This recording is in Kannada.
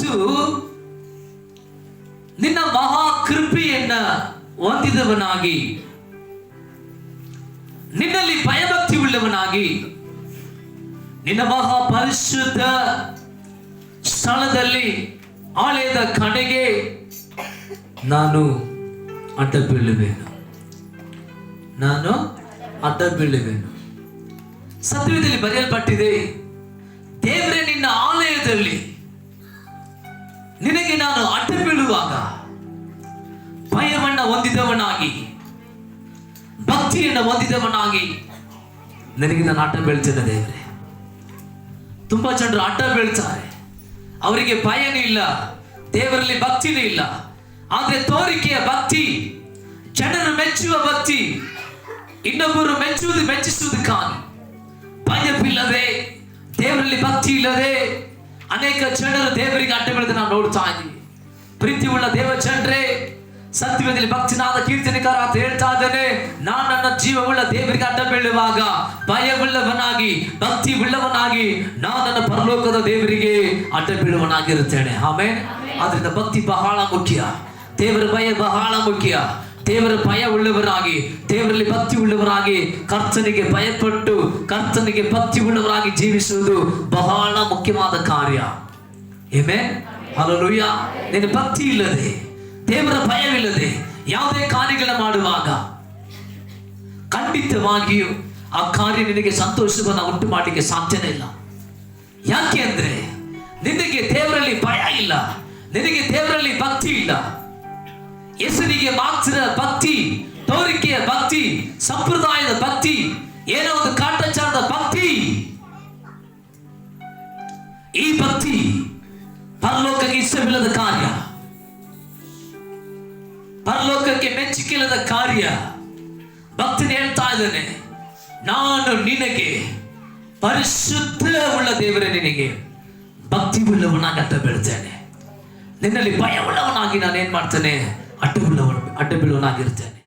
ಮತ್ತು ನಿನ್ನ ಮಹಾ ಕೃಪೆಯನ್ನ ಹೊಂದಿದವನಾಗಿ, ನಿನ್ನಲ್ಲಿ ಭಯಭಕ್ತಿ ಉಳ್ಳವನಾಗಿ, ನಿನ್ನ ಮಹಾ ಪರಿಶುದ್ಧ ಸ್ಥಳದಲ್ಲಿ ಆಲಯದ ಕಡೆಗೆ ನಾನು ಅಡ್ಡ ಬೀಳುವೆನು. ನಾನು ಅಡ್ಡ ಬೀಳುವೆನು. ಸತ್ಯದಲ್ಲಿ ಬರೆಯಲ್ಪಟ್ಟಿದೆ, ದೇವರೇ ನಿನ್ನ ಆಲಯದಲ್ಲಿ ನಾನು ಅಡ್ಡ ಬೀಳುವಾಗ ಭಯವನ್ನ ಹೊಂದಿದವನಾಗಿ ಭಕ್ತಿಯನ್ನು ಹೊಂದಿದವನಾಗಿ ನನಗೆ ನಾನು ಅಡ್ಡ ಬೀಳ್ತೇನೆ ದೇವರೇ. ತುಂಬಾ ಜನರು ಅಡ್ಡ ಬೀಳ್ತಾರೆ. ಅವರಿಗೆ ಭಯನೂ ಇಲ್ಲ, ದೇವರಲ್ಲಿ ಭಕ್ತಿನೂ ಇಲ್ಲ. ಆದರೆ ತೋರಿಕೆಯ ಭಕ್ತಿ, ಜನರು ಮೆಚ್ಚುವ ಭಕ್ತಿ, ಇನ್ನೊಬ್ಬರು ಮೆಚ್ಚುವುದು ಮೆಚ್ಚಿಸುವುದಕ್ಕಾಗಿ ಭಯವಿಲ್ಲದೆ, ದೇವರಲ್ಲಿ ಭಕ್ತಿ ಇಲ್ಲದೆ ಅನೇಕ ಜನರು ದೇವರಿಗೆ ಅಡ್ಡ ಬೆಳೆದು ನಾವು ನೋಡ್ತಾ ಇದ್ದೀವಿ ಪ್ರೀತಿ ಉಳ್ಳ ದೇವ ಜನರೇ ಸತ್ಯದಲ್ಲಿ ಭಕ್ತಿನಾದ ಕೀರ್ತನೆಕಾರ ಅಂತ ಹೇಳ್ತಾ ಇದ್ದಾನೆ ನಾನು ನನ್ನ ಜೀವವುಳ್ಳ ದೇವರಿಗೆ ಅಡ್ಡ ಬೀಳುವಾಗ ಭಯವುಳ್ಳವನಾಗಿ ಭಕ್ತಿ ಉಳ್ಳವನಾಗಿ ನಾನು ನನ್ನ ಪರಲೋಕದ ದೇವರಿಗೆ ಅಡ್ಡ ಬೀಳುವನಾಗಿರುತ್ತೇನೆ ಆಮೇಲೆ ಆದ್ರಿಂದ ಭಕ್ತಿ ಬಹಳ ಮುಖ್ಯ. ದೇವರ ಭಯ ಬಹಳ ಮುಖ್ಯ. ದೇವರ ಭಯ ಉಳ್ಳವರಾಗಿ, ದೇವರಲ್ಲಿ ಭಕ್ತಿ ಉಳ್ಳವರಾಗಿ, ಕರ್ತನಿಗೆ ಭಯಪಟ್ಟು, ಕರ್ತನಿಗೆ ಭಕ್ತಿ ಉಳ್ಳವರಾಗಿ ಜೀವಿಸುವುದು ಬಹಳ ಮುಖ್ಯವಾದ ಕಾರ್ಯ. ಏಮೇ ಅಲ್ಲೂಯ್ಯ ನಿನ್ನ ಭಕ್ತಿ ಇಲ್ಲದೆ, ದೇವರ ಭಯವಿಲ್ಲದೆ ಯಾವುದೇ ಕಾರ್ಯಗಳ ಮಾಡುವಾಗ ಖಂಡಿತವಾಗಿಯೂ ಆ ಕಾರ್ಯ ನಿನಗೆ ಸಂತೋಷವನ್ನು ಉಂಟು ಮಾಡಲಿಕ್ಕೆ ಸಾಧ್ಯನೇ ಇಲ್ಲ. ಯಾಕೆ ಅಂದ್ರೆ ನಿನಗೆ ದೇವರಲ್ಲಿ ಭಯ ಇಲ್ಲ, ನಿನಗೆ ದೇವರಲ್ಲಿ ಭಕ್ತಿ ಇಲ್ಲ. ಹೆಸರಿಗೆ ಮಾತ್ರ ಭಕ್ತಿ ತೋರಿಕೆಯ ಭಕ್ತಿ ಸಂಪ್ರದಾಯದ ಭಕ್ತಿ ಏನೋ ಒಂದು ಕಾಟಾಚಾರದ ಭಕ್ತಿ ಈ ಭಕ್ತಿ ಪರಲೋಕಕ್ಕೆ ಇಷ್ಟವಿಲ್ಲದ ಕಾರ್ಯ ಪರಲೋಕಕ್ಕೆ ಮೆಚ್ಚುಕಿಲ್ಲದ ಕಾರ್ಯ ಭಕ್ತನ ಹೇಳ್ತಾ ಇದ್ದಾನೆ ನಾನು ನಿನಗೆ ಪರಿಶುದ್ಧ ಉಳ್ಳ ದೇವರೇ ನಿನಗೆ ಭಕ್ತಿ ಉಳ್ಳವನಾಗಿ ಅಡ್ಡ ಬೀಳ್ತೇನೆ ನಿನ್ನಲ್ಲಿ ಭಯ ಉಳ್ಳವನಾಗಿ ನಾನು ಏನ್ ಮಾಡ್ತೇನೆ ಅಡ್ಡ ಬೀಳುವ ಅಡ್ಡ ಬೀಳುವನಾಗಿರ್ತೇನೆ